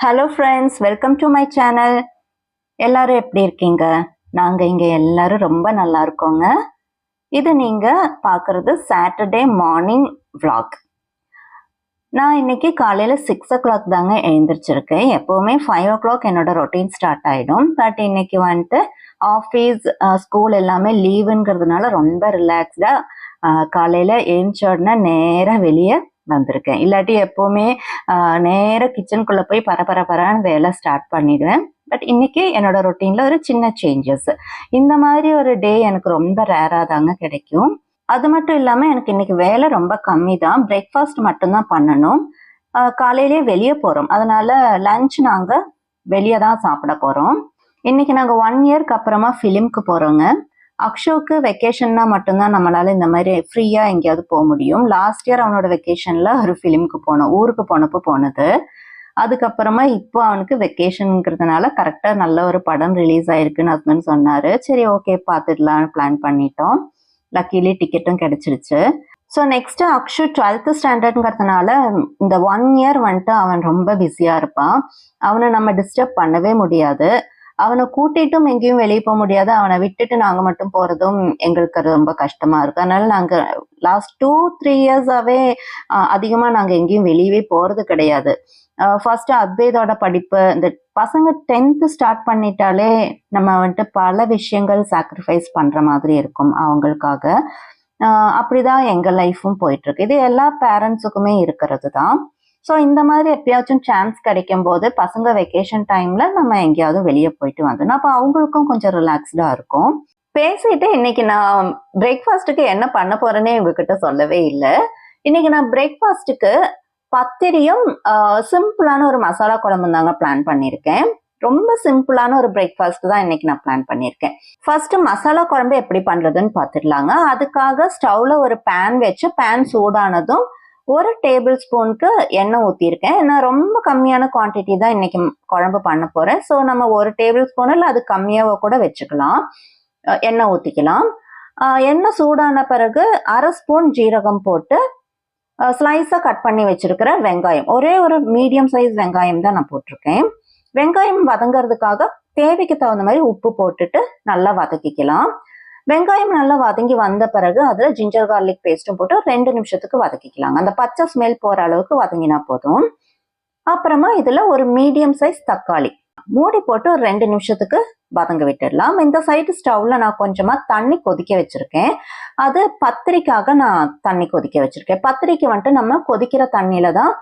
Hello friends welcome to my channel எல்லாரும் எப்படி இருக்கீங்க? நாங்கள் இங்கே எல்லாரும் ரொம்ப நல்லா இருக்கோங்க. இது நீங்கள் பார்க்குறது சாட்டர்டே மார்னிங் விளாக் நான் இன்னைக்கு காலையில் சிக்ஸ் ஓ கிளாக் தாங்க எழுந்திரிச்சிருக்கேன். எப்போவுமே ஃபைவ் ஓ கிளாக் என்னோட ரொட்டீன் ஸ்டார்ட் ஆகிடும் பட் இன்னைக்கு வந்துட்டு ஆஃபீஸ் ஸ்கூல் எல்லாமே லீவுங்கிறதுனால ரொம்ப ரிலாக்ஸ்டாக காலையில் எழுந்த உடனே நேராக வெளியே வந்திருக்கேன். இல்லாட்டி எப்போவுமே நேராக கிச்சனுக்குள்ளே போய் பர வேலை ஸ்டார்ட் பண்ணிடுவேன். பட் இன்னைக்கு என்னோட ரொட்டீனில் ஒரு சின்ன சேஞ்சஸ் இந்த மாதிரி ஒரு டே எனக்கு ரொம்ப ரேராக தாங்க கிடைக்கும். அது மட்டும் இல்லாமல் எனக்கு இன்னைக்கு வேலை ரொம்ப கம்மி தான். பிரேக்ஃபாஸ்ட் மட்டும்தான் பண்ணணும். காலையிலேயே வெளியே போகிறோம் அதனால லஞ்ச் நாங்கள் வெளியே தான் சாப்பிட போகிறோம் இன்னைக்கு நாங்கள் ஒன் இயர்க்கு அப்புறமா ஃபிலிம்க்கு போகிறோங்க அக்ஷோக்கு வெக்கேஷன்னா மட்டும்தான் நம்மளால இந்த மாதிரி ஃப்ரீயாக எங்கேயாவது போக முடியும். லாஸ்ட் இயர் அவனோட வெக்கேஷனில் ஒரு ஃபிலிமுக்கு போனோம் ஊருக்கு போனப்போ போனது. அதுக்கப்புறமா இப்போ அவனுக்கு வெக்கேஷனுங்கிறதுனால கரெக்டாக நல்ல ஒரு படம் ரிலீஸ் ஆயிருக்குன்னு ஹஸ்பண்ட் சொன்னார். சரி ஓகே பார்த்துடலான்னு பிளான் பண்ணிட்டோம். லக்கிலி டிக்கெட்டும் கிடைச்சிருச்சு. ஸோ நெக்ஸ்ட் அக்ஷு டுவெல்த்து ஸ்டாண்டர்ட்ங்கிறதுனால இந்த ஒன் இயர் வந்துட்டு அவன் ரொம்ப பிஸியாக இருப்பான். அவனை நம்ம டிஸ்டர்ப் பண்ணவே முடியாது. அவனை கூட்டிட்டும் எங்கேயும் வெளியே போக முடியாது. அவனை விட்டுட்டு நாங்கள் மட்டும் போகிறதும் எங்களுக்கு அது ரொம்ப கஷ்டமாக இருக்கு. அதனால நாங்கள் லாஸ்ட் டூ த்ரீ இயர்ஸாகவே அதிகமாக நாங்கள் எங்கேயும் வெளியவே போகிறது கிடையாது. ஃபர்ஸ்ட் அத்வைதோட படிப்பு இந்த பசங்க டென்த்து ஸ்டார்ட் பண்ணிட்டாலே நம்ம வந்துட்டு பல விஷயங்கள் சாக்ரிஃபைஸ் பண்ணுற மாதிரி இருக்கும் அவங்களுக்காக. அப்படிதான் எங்கள் லைஃப்பும் போயிட்டுருக்கு இது எல்லா பேரண்ட்ஸுக்குமே இருக்கிறது தான். ஸோ இந்த மாதிரி எப்பயாச்சும் சான்ஸ் கிடைக்கும் போது பசங்க வெக்கேஷன் டைம்ல நம்ம எங்கேயாவது வெளியே போயிட்டு வந்தோம்னா அப்போ அவங்களுக்கும் கொஞ்சம் ரிலாக்ஸ்டா இருக்கும். பேசிட்டு இன்னைக்கு நான் பிரேக்ஃபாஸ்ட்டுக்கு என்ன பண்ண போறேன்னே உங்ககிட்ட சொல்லவே இல்லை. இன்னைக்கு நான் பிரேக்ஃபாஸ்ட்டுக்கு பத்திரியும் சிம்பிளான ஒரு மசாலா குழம்பு தாங்க பிளான் பண்ணியிருக்கேன். ரொம்ப சிம்பிளான ஒரு பிரேக்ஃபாஸ்ட் தான் இன்னைக்கு நான் பிளான் பண்ணியிருக்கேன். ஃபர்ஸ்ட் மசாலா குழம்பு எப்படி பண்றதுன்னு பார்த்துடலாங்க. அதுக்காக ஸ்டவ்ல ஒரு பேன் வச்சு பேன் சூடானதும் ஒரு டேபிள் ஸ்பூனுக்கு எண்ணெய் ஊற்றிருக்கேன் நான் ரொம்ப கம்மியான குவான்டிட்டி தான் இன்னைக்கு குழம்பு பண்ண போகிறேன் ஸோ நம்ம ஒரு டேபிள் ஸ்பூன் இல்லை அது கம்மியாக கூட வச்சுக்கலாம். எண்ணெய் ஊற்றிக்கலாம் எண்ணெய் சூடான பிறகு அரை ஸ்பூன் ஜீரகம் போட்டு ஸ்லைஸாக கட் பண்ணி வச்சுருக்கிற வெங்காயம். ஒரே ஒரு மீடியம் சைஸ் வெங்காயம் தான் நான் போட்டிருக்கேன். வெங்காயம் வதங்கிறதுக்காக தேவைக்கு தகுந்த மாதிரி உப்பு போட்டுட்டு நல்லா வதக்கிக்கலாம். வெங்காயம் நல்லா வதங்கி வந்த பிறகு அதில் ஜிஞ்சர் கார்லிக் பேஸ்ட்டும் போட்டு ரெண்டு நிமிஷத்துக்கு வதக்கிக்கலாங்க. அந்த பச்சை ஸ்மெல் போகிற அளவுக்கு வதங்கினா போதும். அப்புறமா இதில் ஒரு மீடியம் சைஸ் தக்காளி. மூடி போட்டு ஒரு ரெண்டு நிமிஷத்துக்கு வதங்க விட்டுடலாம். இந்த சைடு ஸ்டவ்ல நான் கொஞ்சமா தண்ணி கொதிக்க வச்சிருக்கேன். அது பத்திரிக்காக நான் தண்ணி கொதிக்க வச்சிருக்கேன். பத்திரிக்கை வந்துட்டு நம்ம கொதிக்கிற தண்ணியில தான்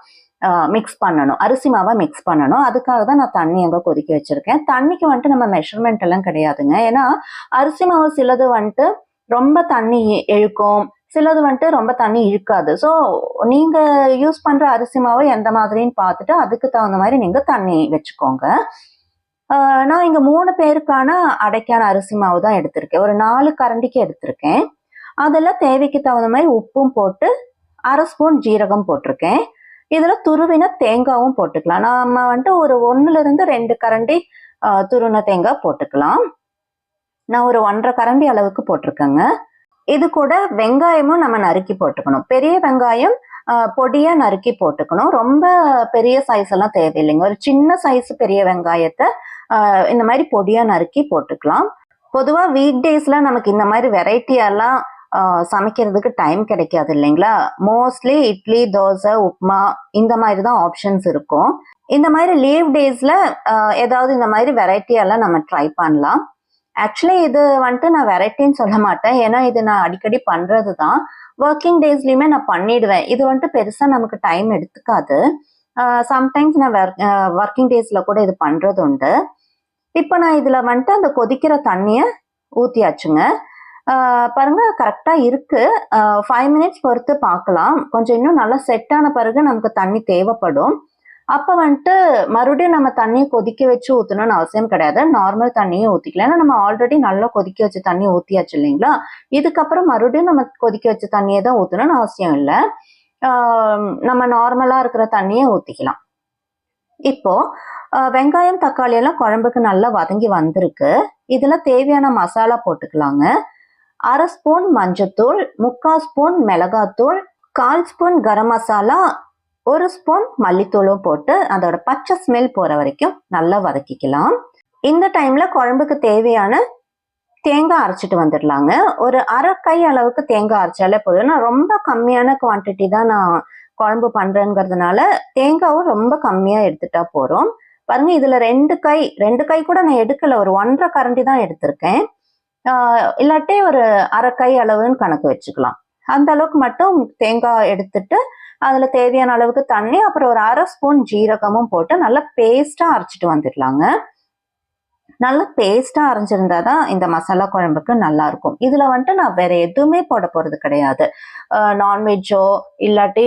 மிக்ஸ் பண்ணணும். அரிசி மாவை மிக்ஸ் பண்ணணும். அதுக்காக தான் நான் தண்ணி அங்கே கொதிக்க வச்சுருக்கேன். தண்ணிக்கு வந்துட்டு நம்ம மெஷர்மெண்ட் எல்லாம் கிடையாதுங்க. ஏன்னா அரிசி மாவு சிலது வந்துட்டு ரொம்ப தண்ணி இழுக்கும். சிலது வந்துட்டு ரொம்ப தண்ணி இழுக்காது. ஸோ நீங்கள் யூஸ் பண்ணுற அரிசி மாவு எந்த மாதிரின்னு பார்த்துட்டு அதுக்கு தகுந்த மாதிரி நீங்கள் தண்ணி வச்சுக்கோங்க. நான் இங்கே மூணு பேருக்கான அடைக்கான அரிசி மாவு தான் எடுத்திருக்கேன். ஒரு நாலு கரண்டிக்கு எடுத்திருக்கேன். அதெல்லாம் தேவைக்கு தகுந்த மாதிரி உப்பும் போட்டு அரை ஸ்பூன் ஜீரகம் போட்டிருக்கேன். இதுல துருவின தேங்காவும் போட்டுக்கலாம். நம்ம வந்துட்டு ஒரு ஒண்ணுல இருந்து ரெண்டு கரண்டி துருவின தேங்காய் போட்டுக்கலாம். நான் ஒரு ஒன்றரை கரண்டி அளவுக்கு போட்டிருக்கேங்க. இது கூட வெங்காயமும் நம்ம நறுக்கி போட்டுக்கணும். பெரிய வெங்காயம் பொடியாக பொடியா நறுக்கி போட்டுக்கணும். ரொம்ப பெரிய சைஸ் எல்லாம் தேவையில்லைங்க. ஒரு சின்ன சைஸ் பெரிய வெங்காயத்தை இந்த மாதிரி பொடியா நறுக்கி போட்டுக்கலாம். பொதுவாக வீக் டேஸ்ல நமக்கு இந்த மாதிரி வெரைட்டியெல்லாம் சமைக்கிறதுக்கு டைம் கிடைக்காது இல்லைங்களா? மோஸ்ட்லி இட்லி தோசை உப்மா இந்த மாதிரி தான் ஆப்ஷன்ஸ் இருக்கும். இந்த மாதிரி லீவ் டேஸில் ஏதாவது இந்த மாதிரி வெரைட்டியெல்லாம் நம்ம ட்ரை பண்ணலாம். ஆக்சுவலி இது வந்துட்டு நான் வெரைட்டின்னு சொல்ல மாட்டேன். ஏன்னா இது நான் அடிக்கடி பண்ணுறது தான் ஒர்க்கிங் டேஸ்லையுமே நான் பண்ணிடுவேன். இது வந்துட்டு பெருசாக நமக்கு டைம் எடுத்துக்காது. சம்டைம்ஸ் நான் ஒர்க்கிங் டேஸில் கூட இது பண்ணுறது உண்டு இப்போ நான் இதில் வந்துட்டு அந்த கொதிக்கிற தண்ணியை ஊற்றியாச்சுங்க பாருங்க கரெக்டாக இருக்கு. ஃபைவ் மினிட்ஸ் பொறுத்து பார்க்கலாம். கொஞ்சம் இன்னும் நல்லா செட் ஆன பிறகு நமக்கு தண்ணி தேவைப்படும். அப்போ வந்துட்டு மறுபடியும் நம்ம தண்ணியை கொதிக்க வச்சு ஊற்றணும்னு அவசியம் கிடையாது. நார்மல் தண்ணியை ஊற்றிக்கலாம் ஏன்னா நம்ம ஆல்ரெடி நல்லா கொதிக்க வச்ச தண்ணி ஊற்றியாச்சு இல்லைங்களா? இதுக்கப்புறம் மறுபடியும் நம்ம கொதிக்க வச்ச தண்ணியை தான் ஊற்றணும்னு அவசியம் இல்லை. நம்ம நார்மலாக இருக்கிற தண்ணியை ஊற்றிக்கலாம் இப்போ வெங்காயம் தக்காளி எல்லாம் குழம்புக்கு நல்லா வதங்கி வந்திருக்கு. இதில் தேவையான மசாலா போட்டுக்கலாங்க. அரை ஸ்பூன் மஞ்சத்தூள் முக்கால் ஸ்பூன் மிளகாத்தூள் கால் ஸ்பூன் கரம் மசாலா ஒரு ஸ்பூன் மல்லித்தூளும் போட்டு அதோட பச்சை ஸ்மெல் போகிற வரைக்கும் நல்லா வதக்கிக்கலாம். இந்த டைமில் குழம்புக்கு தேவையான தேங்காய் அரைச்சிட்டு வந்துடலாங்க. ஒரு அரை கை அளவுக்கு தேங்காய் அரைச்சாலே போதும். நான் ரொம்ப கம்மியான குவான்டிட்டி தான் நான் குழம்பு பண்ணுறேங்கிறதுனால தேங்காவும் ரொம்ப கம்மியாக எடுத்துட்டா போகிறோம் பாருங்க இதில் ரெண்டு கை ரெண்டு கை கூட நான் எடுக்கல. ஒரு ஒன்றரை கரண்டி தான் எடுத்திருக்கேன். இல்லாட்டி ஒரு அரை கை அளவுன்னு கணக்கு வச்சுக்கலாம். அந்த அளவுக்கு மட்டும் தேங்காய் எடுத்துட்டு அதில் தேவையான அளவுக்கு தண்ணி அப்புறம் ஒரு அரை ஸ்பூன் ஜீரகமும் போட்டு நல்லா பேஸ்டா அரைச்சிட்டு வந்துடலாங்க நல்லா பேஸ்டா அரைஞ்சிருந்தா தான் இந்த மசாலா குழம்புக்கு நல்லா இருக்கும் வந்துட்டு நான் வேற எதுவுமே போட போகிறது கிடையாது. நான்வெஜ்ஜோ இல்லாட்டி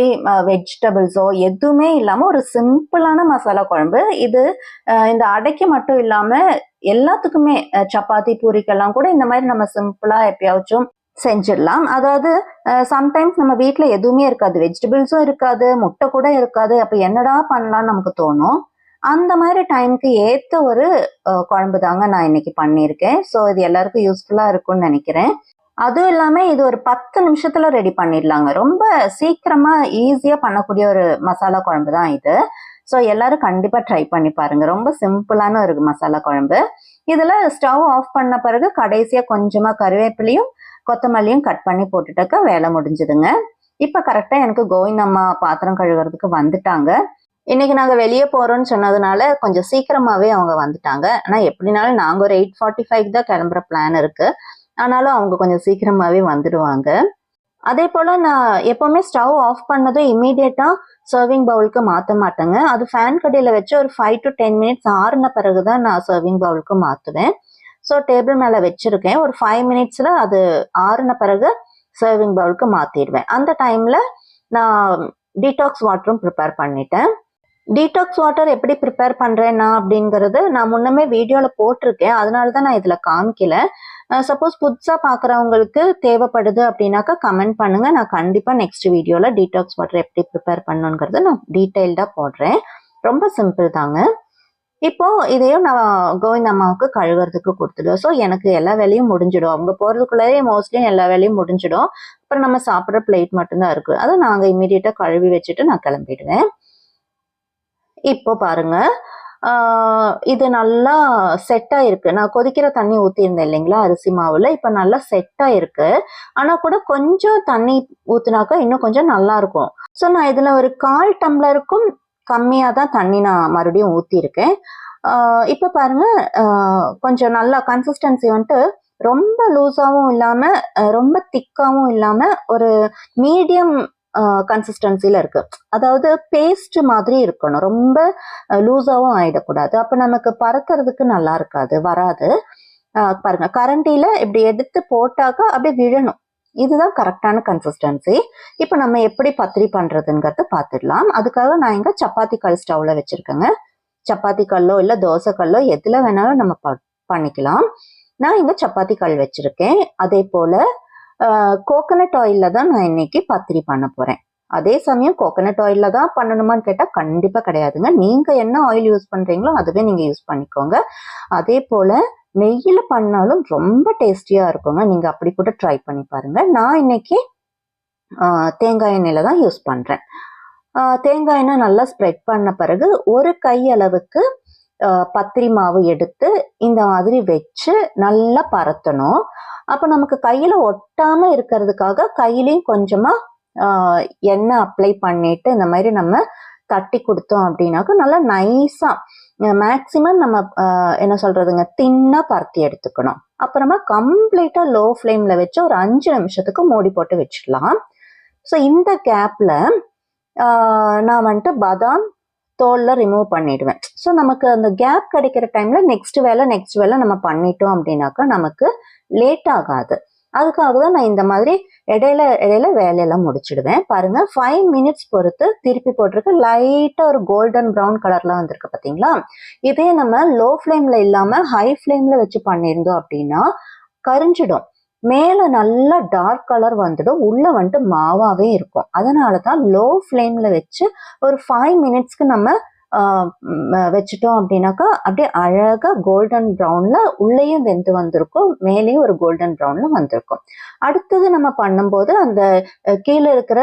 வெஜிடபிள்ஸோ எதுவுமே இல்லாமல் ஒரு சிம்பிளான மசாலா குழம்பு. இது இந்த அடைக்கு மட்டும் இல்லாமல் எல்லாத்துக்குமே சப்பாத்தி பூரிக்கெல்லாம் கூட இந்த மாதிரி நம்ம சிம்பிளாக எப்பயாச்சும் செஞ்சிடலாம். அதாவது சம்டைம்ஸ் நம்ம வீட்டில் எதுவுமே இருக்காது. வெஜிடபிள்ஸும் இருக்காது முட்டை கூட இருக்காது. அப்போ என்னடா பண்ணலாம்னு நமக்கு தோணும். அந்த மாதிரி டைம்க்கு ஏற்ற ஒரு குழம்பு தாங்க நான் இன்னைக்கு பண்ணியிருக்கேன். ஸோ இது எல்லாருக்கும் யூஸ்ஃபுல்லாக இருக்கும்னு நினைக்கிறேன். அதுவும் இல்லாமல் இது ஒரு பத்து நிமிஷத்தில் ரெடி பண்ணிடலாங்க. ரொம்ப சீக்கிரமாக ஈஸியாக பண்ணக்கூடிய ஒரு மசாலா குழம்பு தான் இது. ஸோ எல்லாரும் கண்டிப்பாக ட்ரை பண்ணி பாருங்க. ரொம்ப சிம்பிளான ஒரு மசாலா குழம்பு. இதில் ஸ்டவ் ஆஃப் பண்ண பிறகு கடைசியாக கொஞ்சமாக கருவேப்பிலையும் கொத்தமல்லியும் கட் பண்ணி போட்டுட்டாக்க வேலை முடிஞ்சுதுங்க. இப்போ கரெக்டாக எனக்கு கோவிந்தம்மா பாத்திரம் கழுவுறதுக்கு வந்துட்டாங்க. இன்னைக்கு நாங்கள் வெளியே போகிறோம்னு சொன்னதுனால கொஞ்சம் சீக்கிரமாகவே அவங்க வந்துட்டாங்க. ஆனால் எப்படினாலும் நாங்கள் ஒரு எயிட் ஃபார்ட்டி ஃபைவ் தான் கிளம்புற பிளான் இருக்குது ஆனாலும் அவங்க கொஞ்சம் சீக்கிரமாகவே வந்துடுவாங்க. அதே போல் நான் எப்போவுமே ஸ்டவ் ஆஃப் பண்ணதும் இமீடியட்டாக சர்விங் பவுலுக்கு மாற்ற மாட்டேங்க. அது ஃபேன் கடையில் வச்சு ஒரு ஃபைவ் டு டென் மினிட்ஸ் ஆறுன பிறகு தான் நான் சர்விங் பவுலுக்கு மாற்றுவேன் ஸோ டேபிள் மேலே வச்சுருக்கேன். ஒரு ஃபைவ் மினிட்ஸில் அது ஆறுன பிறகு சர்விங் பவுலுக்கு மாற்றிடுவேன் அந்த டைமில் நான் டீடாக்ஸ் வாட்டரும் ப்ரிப்பேர் பண்ணிட்டேன். டீடாக்ஸ் வாட்டர் எப்படி ப்ரிப்பேர் பண்ணுறேன்னா அப்படிங்கிறது நான் முன்னமே வீடியோவில் போட்டிருக்கேன். அதனால தான் நான் இதில் காமிக்கல. சப்போஸ் புதுசாக பார்க்குறவங்களுக்கு தேவைப்படுது அப்படின்னாக்கா கமெண்ட் பண்ணுங்கள் நான் கண்டிப்பாக நெக்ஸ்ட் வீடியோவில் டீடாக்ஸ் வாட்டர் எப்படி ப்ரிப்பேர் பண்ணணுங்கிறத நான் டீட்டெயில்டாக போடுறேன். ரொம்ப சிம்பிள் தாங்க. இப்போது இதையும் நான் கோவிந்த் அம்மாவுக்கு கழுவுறதுக்கு கொடுத்துடுவேன். ஸோ எனக்கு எல்லா வேலையும் முடிஞ்சிடும். அவங்க போகிறதுக்குள்ளேயே மோஸ்ட்லி எல்லா வேலையும் முடிஞ்சிடும். அப்புறம் நம்ம சாப்பிட்ற பிளேட் மட்டும்தான் இருக்குது அதை நாங்கள் இமீடியட்டாக கழுவி வச்சுட்டு நான் கிளம்பிடுவேன். இப்போ பாருங்க. இது நல்லா செட்டாக இருக்குது நான் கொதிக்கிற தண்ணி ஊற்றிருந்தேன் இல்லைங்களா அரிசி மாவில். இப்போ நல்லா செட்டாக இருக்குது ஆனால் கூட கொஞ்சம் தண்ணி ஊற்றினாக்கா இன்னும் கொஞ்சம் நல்லா இருக்கும். ஸோ நான் இதில் ஒரு கால் டம்ளருக்கும் கம்மியாக தான் தண்ணி நான் மறுபடியும் ஊற்றிருக்கேன் இப்போ பாருங்கள் பாருங்க கொஞ்சம் நல்லா கன்சிஸ்டன்சி வந்துட்டு ரொம்ப லூஸாகவும் இல்லாமல் ரொம்ப திக்காகவும் இல்லாமல் ஒரு மீடியம் கன்சிஸ்டன்சியில் இருக்கு. அதாவது பேஸ்ட் மாதிரி இருக்கணும். ரொம்ப லூஸாகவும் ஆயிடக்கூடாது. அப்போ நமக்கு பறக்கிறதுக்கு நல்லா இருக்காது வராது. பாருங்க கரண்டியில் இப்படி எடுத்து போட்டாக்கா அப்படியே விழணும். இதுதான் கரெக்டான கன்சிஸ்டன்சி இப்போ நம்ம எப்படி பத்திரி பண்ணுறதுங்கிறத பார்த்துடலாம் அதுக்காக நான் இங்கே சப்பாத்தி கல் ஸ்டவ்ல வச்சுருக்கேங்க. சப்பாத்தி கல்லோ இல்லை தோசை கல்லோ எதில் வேணாலும் நம்ம ப- பண்ணிக்கலாம். நான் இங்கே சப்பாத்தி கல் வச்சுருக்கேன். அதே போல் கோகனட் ஆயிலில் தான் நான் இன்னைக்கு பத்திரி பண்ண போகிறேன் அதே சமயம் கோகனட் ஆயிலில் தான் பண்ணணுமான்னு கேட்டால் கண்டிப்பாக கிடையாதுங்க. நீங்கள் என்ன ஆயில் யூஸ் பண்ணுறீங்களோ அதுவே நீங்கள் யூஸ் பண்ணிக்கோங்க. அதே போல் நெய்யில் பண்ணாலும் ரொம்ப டேஸ்டியாக இருக்குங்க. நீங்கள் அப்படி கூட ட்ரை பண்ணி பாருங்கள் நான் இன்னைக்கு தேங்காய் எண்ணெயில் தான் யூஸ் பண்ணுறேன் தேங்காய் எண்ணெய் நல்லா ஸ்ப்ரெட் பண்ண பிறகு ஒரு கை அளவுக்கு பத்திரி மாவு எடுத்து இந்த மாதிரி வச்சு நல்லா பரத்தணும். அப்போ நமக்கு கையில் ஒட்டாமல் இருக்கிறதுக்காக கையிலையும் கொஞ்சமாக எண்ணெய் அப்ளை பண்ணிட்டு இந்த மாதிரி நம்ம தட்டி கொடுத்தோம் அப்படின்னாக்கா நல்லா நைஸாக மேக்சிமம் நம்ம என்ன சொல்கிறதுங்க தின்னாக பரத்தி எடுத்துக்கணும். அப்புறமா கம்ப்ளீட்டாக லோ ஃப்ளேமில் வச்சு ஒரு அஞ்சு நிமிஷத்துக்கு மூடி போட்டு வச்சிடலாம் ஸோ இந்த கேப்பில் நான் வந்துட்டு பாதாம் தோலில் ரிமூவ் பண்ணிடுவேன். ஸோ நமக்கு அந்த கேப் கிடைக்கிற டைமில் நெக்ஸ்ட் வேலை நெக்ஸ்ட் வேலை நம்ம பண்ணிட்டோம் அப்படின்னாக்கா நமக்கு லேட் ஆகாது. அதுக்காக தான் நான் இந்த மாதிரி இடையில இடையில வேலையெல்லாம் முடிச்சிடுவேன். பாருங்க ஃபைவ் மினிட்ஸ் பொறுத்து திருப்பி போட்டிருக்கு. லைட்டா ஒரு கோல்டன் ப்ரௌன் கலர்லாம் வந்திருக்கு பாத்தீங்களா? இதே நம்ம லோ ஃப்ளேம்ல இல்லாம ஹை ஃப்ளேம்ல வச்சு பண்ணியிருந்தோம் அப்படின்னா கரிஞ்சிடும். மேலே நல்லா டார்க் கலர் வந்துடும். உள்ளே வந்துட்டு மாவாகவே இருக்கும். அதனால தான் லோ ஃப்ளேமில் வச்சு ஒரு ஃபைவ் மினிட்ஸ்க்கு நம்ம வச்சுட்டோம் அப்படின்னாக்கா அப்படியே அழகாக கோல்டன் ப்ரௌனில் உள்ளேயும் வெந்து வந்திருக்கும் மேலேயும் ஒரு கோல்டன் ப்ரௌனில் வந்திருக்கும். அடுத்தது நம்ம பண்ணும்போது அந்த கீழே இருக்கிற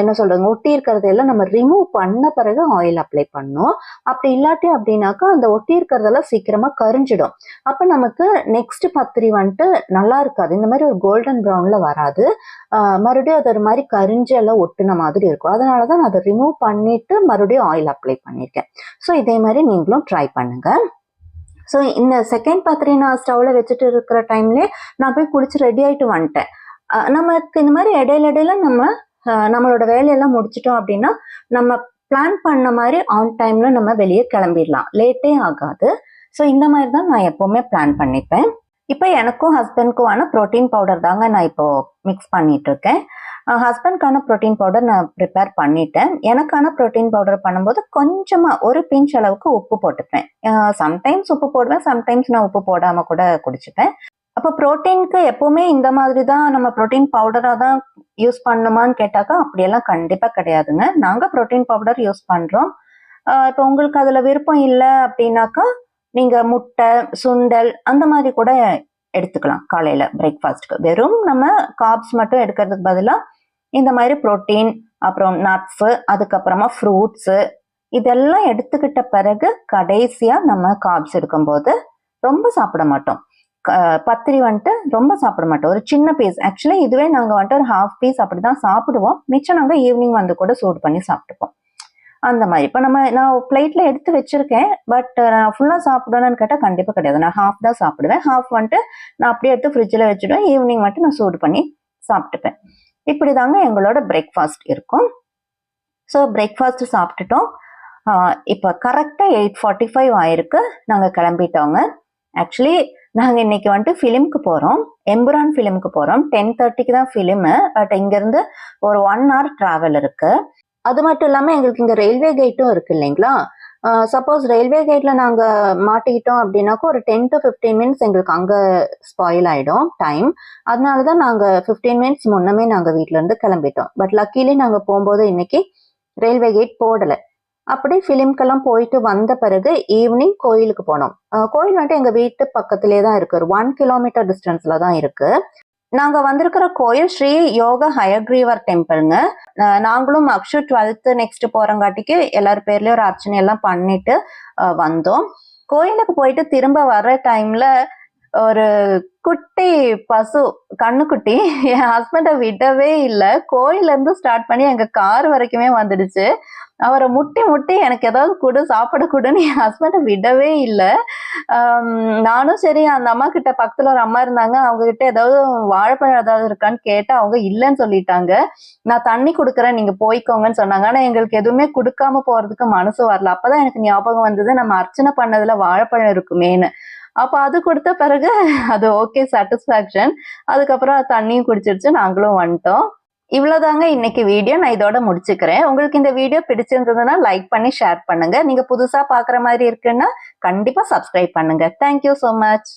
என்ன சொல்கிறது ஒட்டி இருக்கிறதெல்லாம் நம்ம ரிமூவ் பண்ண பிறகு ஆயில் அப்ளை பண்ணோம். அப்படி இல்லாட்டி அப்படின்னாக்கா அந்த ஒட்டி இருக்கிறதெல்லாம் சீக்கிரமாக கரிஞ்சிடும். அப்போ நமக்கு நெக்ஸ்ட் பத்திரி வந்துட்டு நல்லா இருக்காது. இந்த மாதிரி ஒரு கோல்டன் ப்ரௌனில் வராது. மறுபடியும் அது ஒரு மாதிரி கரிஞ்செல்லாம் எல்லாம் மாதிரி இருக்கும். அதனால தான் நான் அதை ரிமூவ் பண்ணிவிட்டு மறுபடியும் ஆயில் அப்ளை பண்ணியிருக்கேன். ஸோ இதே மாதிரி நீங்களும் ட்ரை பண்ணுங்க. ஸோ இந்த செகண்ட் பத்திரி நான் ஸ்டவ்வில் வச்சுட்டு இருக்கிற டைம்லேயே நான் போய் குளிச்சு ரெடி ஆகிட்டு வந்துட்டேன். நமக்கு இந்த மாதிரி இடையில இடையில நம்ம நம்மளோட வேலையெல்லாம் முடிச்சிட்டோம் அப்படின்னா நம்ம பிளான் பண்ண மாதிரி ஆன் டைம்ல நம்ம வெளியே கிளம்பிடலாம். லேட்டே ஆகாது. ஸோ இந்த மாதிரி தான் நான் எப்போவுமே பிளான் பண்ணிப்பேன். இப்போ எனக்கும் ஹஸ்பண்ட்க்குமான ப்ரோட்டீன் பவுடர் தாங்க நான் இப்போ மிக்ஸ் பண்ணிட்டு இருக்கேன் ஹஸ்பண்ட்க்கான ப்ரோட்டீன் பவுடர் நான் ப்ரிப்பேர் பண்ணிட்டேன். எனக்கான ப்ரோட்டீன் பவுடர் பண்ணும்போது கொஞ்சமாக ஒரு பிஞ்ச் அளவுக்கு உப்பு போட்டுப்பேன். சம்டைம்ஸ் உப்பு போடுவேன் சம்டைம்ஸ் நான் உப்பு போடாமல் கூட குடிச்சுப்பேன். அப்போ ப்ரோட்டீனுக்கு எப்பவுமே இந்த மாதிரி தான் நம்ம ப்ரோட்டீன் பவுடராக தான் யூஸ் பண்ணுமான்னு கேட்டாக்கா அப்படியெல்லாம் கண்டிப்பாக கிடையாதுங்க. நாங்கள் ப்ரோட்டீன் பவுடர் யூஸ் பண்ணுறோம் இப்போ உங்களுக்கு அதில் விருப்பம் இல்லை அப்படின்னாக்கா நீங்கள் முட்டை சுண்டல் அந்த மாதிரி கூட எடுத்துக்கலாம் காலையில் பிரேக்ஃபாஸ்ட்க்கு வெறும் நம்ம காப்ஸ் மட்டும் எடுக்கிறதுக்கு பதிலாக இந்த மாதிரி புரோட்டீன் அப்புறம் நட்ஸு அதுக்கப்புறமா ஃப்ரூட்ஸு இதெல்லாம் எடுத்துக்கிட்ட பிறகு கடைசியாக நம்ம காப்ஸ் எடுக்கும்போது ரொம்ப சாப்பிட மாட்டோம். க- பத்திரி வந்துட்டு ரொம்ப சாப்பிட மாட்டோம். ஒரு சின்ன பீஸ் ஆக்சுவலி இதுவே நாங்கள் வந்துட்டு ஒரு ஹாஃப் பீஸ் அப்படி தான் சாப்பிடுவோம். மிச்சம் நாங்கள் ஈவினிங் வந்து கூட சூடு பண்ணி சாப்பிட்டுப்போம். அந்த மாதிரி. இப்போ நம்ம நான் பிளேட்டில் எடுத்து வச்சிருக்கேன் பட் நான் ஃபுல்லாக சாப்பிடணும்னு கேட்டால் கண்டிப்பாக கிடையாது. நான் ஹாஃப் தான் சாப்பிடுவேன். ஹாஃப் வந்துட்டு நான் அப்படியே எடுத்து ஃப்ரிட்ஜில் வச்சுடுவேன். ஈவினிங் மட்டும் நான் சூடு பண்ணி சாப்பிட்டுப்பேன். இப்படி தாங்க எங்களோட பிரேக்ஃபாஸ்ட் இருக்கும். ஸோ பிரேக்ஃபாஸ்ட் சாப்பிட்டுட்டோம். இப்போ கரெக்டாக எயிட் ஃபார்ட்டி ஃபைவ் ஆயிருக்கு. நாங்கள் கிளம்பிட்டோங்க. ஆக்சுவலி நாங்கள் இன்னைக்கு வந்துட்டு ஃபிலிம்க்கு போகிறோம் எம்புரான் ஃபிலிம்க்கு போகிறோம் டென் தேர்ட்டிக்கு தான் ஃபிலிமு பட் இங்கேருந்து ஒரு ஒன் ஹவர் ட்ராவல் இருக்குது அது மட்டும் இல்லாமல் எங்களுக்கு இங்கே ரயில்வே கேட்டும் இருக்கு இல்லைங்களா? சப்போஸ் ரயில்வே கேட்டில் நாங்கள் மாட்டிக்கிட்டோம் அப்படின்னாக்கா ஒரு டென் டு ஃபிஃப்டீன் மினிட்ஸ் எங்களுக்கு அங்கே ஸ்பாயில் ஆகிடும் டைம் அதனால தான் நாங்கள் ஃபிஃப்டீன் மினிட்ஸ் முன்னமே நாங்கள் வீட்டிலேருந்து கிளம்பிட்டோம். பட் லக்கீலி நாங்கள் போகும்போது இன்னைக்கு ரயில்வே கேட் போடலை. அப்படி ஃபிலிம்கெல்லாம் போயிட்டு வந்த பிறகு ஈவினிங் கோயிலுக்கு போனோம். கோயில் வந்துட்டு எங்கள் வீட்டு பக்கத்திலே தான் இருக்கு. ஒரு ஒன் கிலோமீட்டர் டிஸ்டன்ஸில் தான் இருக்குது நாங்க வந்திருக்கிற கோயில் ஸ்ரீ யோக ஹயக்ரீவர் டெம்பிள்ங்க. நாங்களும் அக்ஷு டுவெல்த் நெக்ஸ்ட் போறங்காட்டிக்கு எல்லார் பேர்லயும் ஒரு அர்ச்சனை எல்லாம் பண்ணிட்டு வந்தோம். கோயிலுக்கு போயிட்டு திரும்ப வர்ற டைம்ல ஒரு குட்டி பசு கண்ணுக்குட்டி என் ஹஸ்பண்டை விடவே இல்லை. கோயில்ல இருந்து ஸ்டார்ட் பண்ணி எங்க கார் வரைக்குமே வந்துடுச்சு. அவரை முட்டி முட்டி எனக்கு ஏதாவது கொடு சாப்பிட கொடுன்னு என் ஹஸ்பண்டை விடவே இல்லை. நானும் சரி அந்த அம்மா கிட்ட பக்கத்துல ஒரு அம்மா இருந்தாங்க. அவங்க கிட்ட ஏதாவது வாழைப்பழம் ஏதாவது இருக்கான்னு கேட்டா அவங்க இல்லைன்னு சொல்லிட்டாங்க. நான் தண்ணி கொடுக்குறேன் நீங்க போய்க்கோங்கன்னு சொன்னாங்க. ஆனா எங்களுக்கு எதுவுமே கொடுக்காம போறதுக்கு மனசு வரல. அப்பதான் எனக்கு ஞாபகம் வந்தது நம்ம அர்ச்சனை பண்ணதுல வாழைப்பழம் இருக்குமேன்னு. அப்போ அது கொடுத்த பிறகு அது ஓகே சாட்டிஸ்ஃபேக்ஷன் அதுக்கப்புறம் தண்ணியும் குடிச்சிருச்சு நாங்களும் வந்துட்டோம். இவ்வளோதாங்க இன்னைக்கு வீடியோ நான் இதோட முடிச்சுக்கிறேன். உங்களுக்கு இந்த வீடியோ பிடிச்சிருந்ததுன்னா லைக் பண்ணி ஷேர் பண்ணுங்க. நீங்க புதுசா பாக்குற மாதிரி இருக்குன்னா கண்டிப்பா சப்ஸ்கிரைப் பண்ணுங்க. Thank you so much